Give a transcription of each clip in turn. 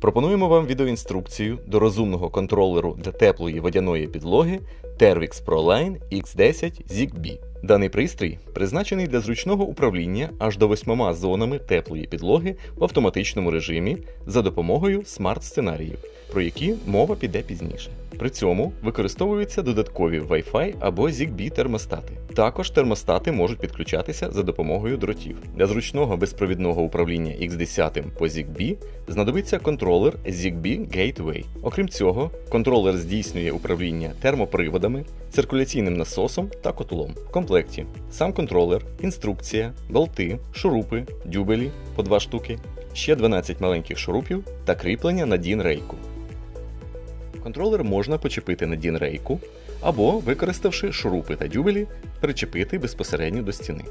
Пропонуємо вам відеоінструкцію до розумного контролеру для теплої водяної підлоги Tervix ProLine X10 ZigBee. Даний пристрій призначений для зручного управління аж до восьмома зонами теплої підлоги в автоматичному режимі за допомогою смарт-сценаріїв, про які мова піде пізніше. При цьому використовуються додаткові Wi-Fi або ZigBee термостати. Також термостати можуть підключатися за допомогою дротів. Для зручного безпровідного управління X10 по ZigBee знадобиться контролер ZigBee Gateway. Окрім цього, контролер здійснює управління термоприводами, циркуляційним насосом та котлом. Комплекті сам контролер, інструкція, болти, шурупи, дюбелі по 2 штуки, ще 12 маленьких шурупів та кріплення на DIN рейку. Контролер можна почепити на DIN рейку або, використавши шурупи та дюбелі, причепити безпосередньо до стіни.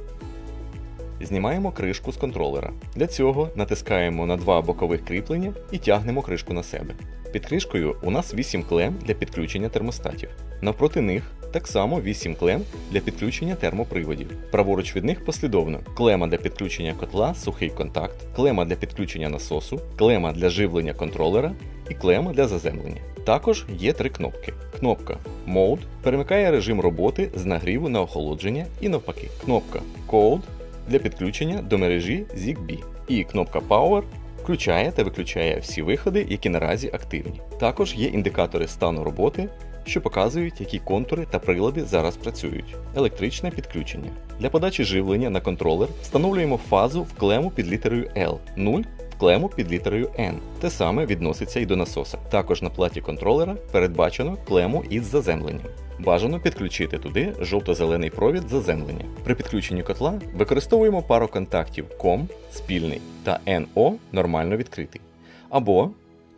Знімаємо кришку з контролера. Для цього натискаємо на два бокових кріплення і тягнемо кришку на себе. Під кришкою у нас 8 клем для підключення термостатів. Навпроти них так само 8 клем для підключення термоприводів. Праворуч від них послідовно клема для підключення котла, сухий контакт, клема для підключення насосу, клема для живлення контролера і клема для заземлення. Також є три кнопки. Кнопка Mode перемикає режим роботи з нагріву на охолодження і навпаки. Кнопка Code для підключення до мережі ZigBee. І кнопка Power включає та виключає всі виходи, які наразі активні. Також є індикатори стану роботи, що показують, які контури та прилади зараз працюють. Електричне підключення. Для подачі живлення на контролер встановлюємо фазу в клему під літерою L, 0 в клему під літерою N. Те саме відноситься і до насоса. Також на платі контролера передбачено клему із заземленням. Бажано підключити туди жовто-зелений провід заземлення. При підключенні котла використовуємо пару контактів COM спільний та NO нормально відкритий, або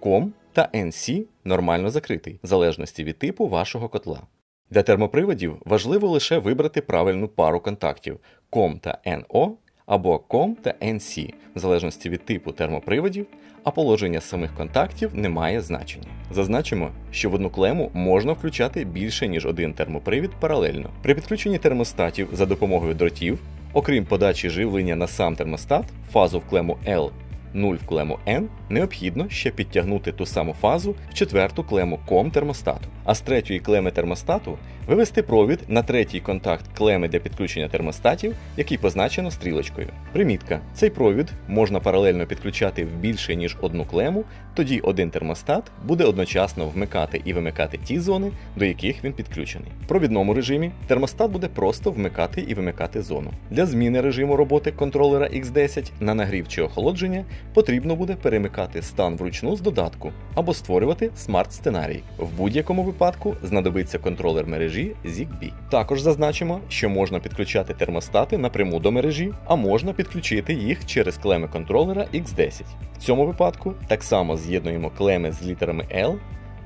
COM та NC нормально закритий, в залежності від типу вашого котла. Для термоприводів важливо лише вибрати правильну пару контактів COM та NO або COM та NC, в залежності від типу термоприводів, а положення самих контактів не має значення. Зазначимо, що в одну клему можна включати більше ніж один термопривід паралельно. При підключенні термостатів за допомогою дротів, окрім подачі живлення на сам термостат, фазу в клему L 0 в клему N, необхідно ще підтягнути ту саму фазу в четверту клему COM термостату, а з третьої клеми термостату вивести провід на третій контакт клеми для підключення термостатів, який позначено стрілочкою. Примітка: цей провід можна паралельно підключати в більше ніж одну клему, тоді один термостат буде одночасно вмикати і вимикати ті зони, до яких він підключений. В провідному режимі термостат буде просто вмикати і вимикати зону. Для зміни режиму роботи контролера X10 на нагрів чи охолодження потрібно буде перемикати стан вручну з додатку або створювати смарт-сценарій. В будь-якому випадку знадобиться контролер мережі ZigBee. Також зазначимо, що можна підключати термостати напряму до мережі, а можна підключити їх через клеми контролера X10. В цьому випадку так само з'єднуємо клеми з літерами L,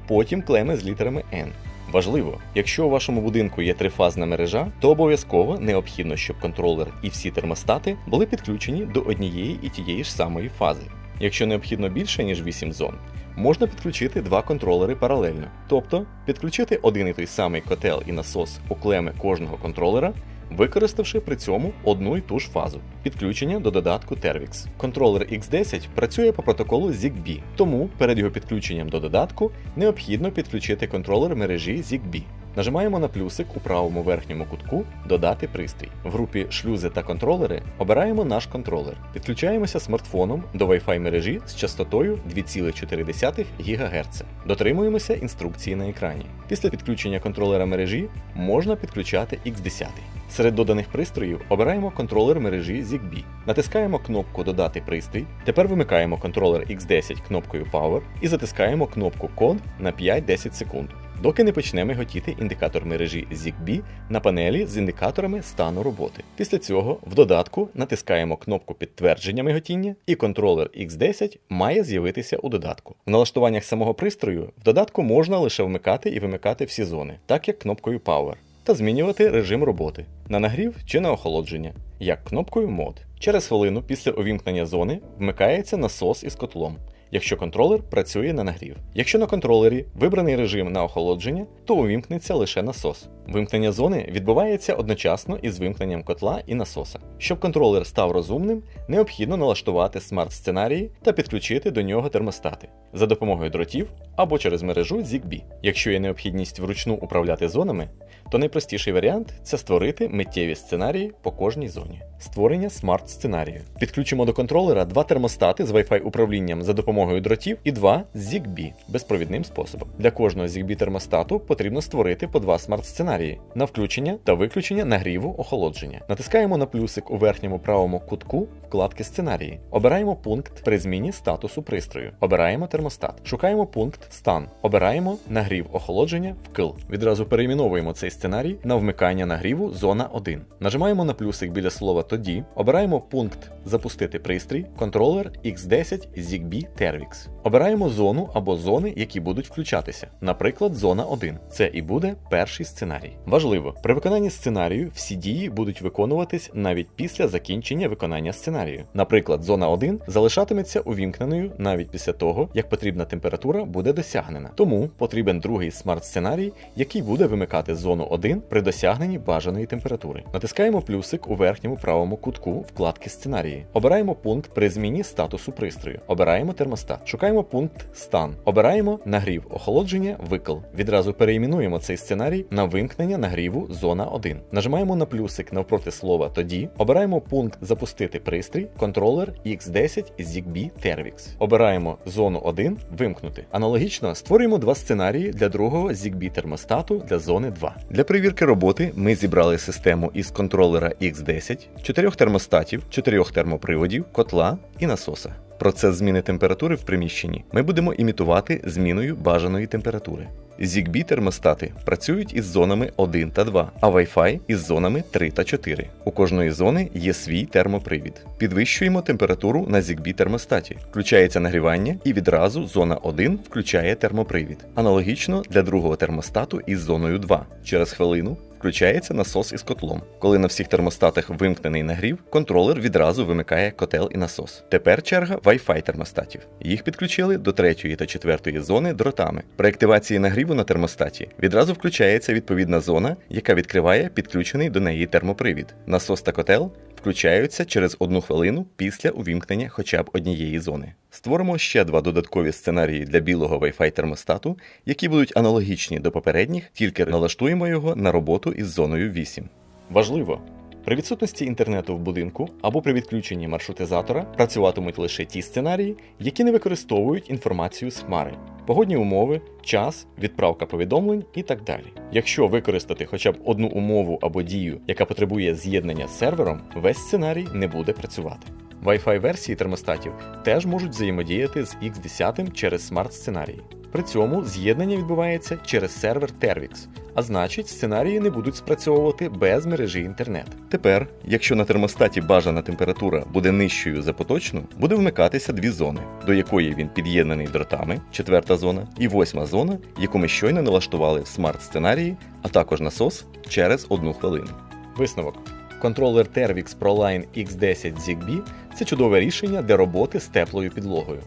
потім клеми з літерами N. Важливо, якщо у вашому будинку є трифазна мережа, то обов'язково необхідно, щоб контролер і всі термостати були підключені до однієї і тієї ж самої фази. Якщо необхідно більше, ніж 8 зон, можна підключити два контролери паралельно, тобто підключити один і той самий котел і насос у клеми кожного контролера, використавши при цьому одну і ту ж фазу підключення до додатку Tervix. Контролер X10 працює по протоколу ZigBee, тому перед його підключенням до додатку необхідно підключити контролер мережі ZigBee. Нажимаємо на плюсик у правому верхньому кутку Додати пристрій. В групі шлюзи та контролери обираємо наш контролер. Підключаємося смартфоном до Wi-Fi мережі з частотою 2,4 ГГц. Дотримуємося інструкції на екрані. Після підключення контролера мережі можна підключати X10. Серед доданих пристроїв обираємо контролер мережі ZigBee. Натискаємо кнопку Додати пристрій. Тепер вимикаємо контролер X10 кнопкою Power і затискаємо кнопку Код на 5-10 секунд. Доки не почне миготіти індикатор мережі ZigBee на панелі з індикаторами стану роботи. Після цього в додатку натискаємо кнопку підтвердження миготіння, і контролер X10 має з'явитися у додатку. В налаштуваннях самого пристрою в додатку можна лише вмикати і вимикати всі зони, так як кнопкою Power, та змінювати режим роботи на нагрів чи на охолодження, як кнопкою Mod. Через хвилину після увімкнення зони вмикається насос із котлом якщо контролер працює на нагрів. Якщо на контролері вибраний режим на охолодження, то увімкнеться лише насос. Вимкнення зони відбувається одночасно із вимкненням котла і насоса. Щоб контролер став розумним, необхідно налаштувати смарт-сценарії та підключити до нього термостати за допомогою дротів або через мережу ZigBee. Якщо є необхідність вручну управляти зонами, то найпростіший варіант це створити миттєві сценарії по кожній зоні. Створення смарт-сценарію. Підключимо до контролера два термостати з Wi-Fi управлінням за допомогою дротів і два з ZigBee безпровідним способом. Для кожного ZigBee термостату потрібно створити по два смарт-сценарії на включення та виключення нагріву охолодження. Натискаємо на плюсик у верхньому правому кутку вкладки сценарії. Обираємо пункт при зміні статусу пристрою. Обираємо термостат. Шукаємо пункт стан. Обираємо нагрів охолодження вкл. Відразу перейменовуємо цей сценарій на вмикання нагріву зона 1. Нажимаємо на плюсик біля слова тоді. Обираємо пункт Запустити пристрій, контролер X10 ZigBee Tervix. Обираємо зону або зони, які будуть включатися. Наприклад, зона 1. Це і буде перший сценарій. Важливо, при виконанні сценарію всі дії будуть виконуватись навіть після закінчення виконання сценарію. Наприклад, зона 1 залишатиметься увімкненою навіть після того, як потрібна температура буде досягнена. Тому потрібен другий смарт-сценарій, який буде вимикати зону 1 при досягненні бажаної температури. Натискаємо плюсик у верхньому правому кутку вкладки сценарії. Обираємо пункт при зміні статусу пристрою. Обираємо термостат. Шукаємо пункт стан. Обираємо нагрів охолодження викл. Відразу переіменуємо цей сценарій на вимкнення нагріву зона 1. Нажимаємо на плюсик навпроти слова тоді. Обираємо пункт запустити пристрій, контролер X10 ZigBee Tervix. Обираємо зону 1 вимкнути. Аналогічно створюємо два сценарії для другого ZigBee термостату для зони 2. Для перевірки роботи ми зібрали систему із контролера X10, 4 термостатів, 4 термоприводів, котла і насоса. Процес зміни температури в приміщенні ми будемо імітувати зміною бажаної температури. ZigBee термостати працюють із зонами 1 та 2, а Wi-Fi із зонами 3 та 4. У кожної зони є свій термопривід. Підвищуємо температуру на ZigBee термостаті. Включається нагрівання і відразу зона 1 включає термопривід. Аналогічно для другого термостату із зоною 2. Через хвилину включається насос із котлом. Коли на всіх термостатах вимкнений нагрів, контролер відразу вимикає котел і насос. Тепер черга Wi-Fi термостатів. Їх підключили до третьої та четвертої зони дротами. При активації нагріву на термостаті відразу включається відповідна зона, яка відкриває підключений до неї термопривід. Насос та котел включаються через одну хвилину після увімкнення хоча б однієї зони. Створимо ще два додаткові сценарії для білого Wi-Fi термостату, які будуть аналогічні до попередніх, тільки налаштуємо його на роботу із зоною 8. Важливо! При відсутності інтернету в будинку або при відключенні маршрутизатора працюватимуть лише ті сценарії, які не використовують інформацію з хмари, погодні умови, час, відправка повідомлень і так далі. Якщо використати хоча б одну умову або дію, яка потребує з'єднання з сервером, весь сценарій не буде працювати. Wi-Fi версії термостатів теж можуть взаємодіяти з X10 через смарт-сценарії. При цьому з'єднання відбувається через сервер Tervix, а значить, сценарії не будуть спрацьовувати без мережі інтернет. Тепер, якщо на термостаті бажана температура буде нижчою за поточну, буде вмикатися дві зони, до якої він під'єднаний дротами, четверта зона, і восьма зона, яку ми щойно налаштували в смарт-сценарії, а також насос через одну хвилину. Висновок. Контролер Tervix ProLine X10 ZigBee – це чудове рішення для роботи з теплою підлогою.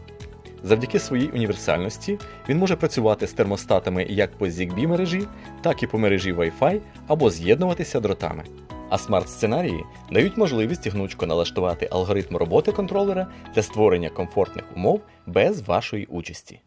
Завдяки своїй універсальності він може працювати з термостатами як по ZigBee мережі, так і по мережі Wi-Fi або з'єднуватися дротами. А смарт-сценарії дають можливість гнучко налаштувати алгоритм роботи контролера для створення комфортних умов без вашої участі.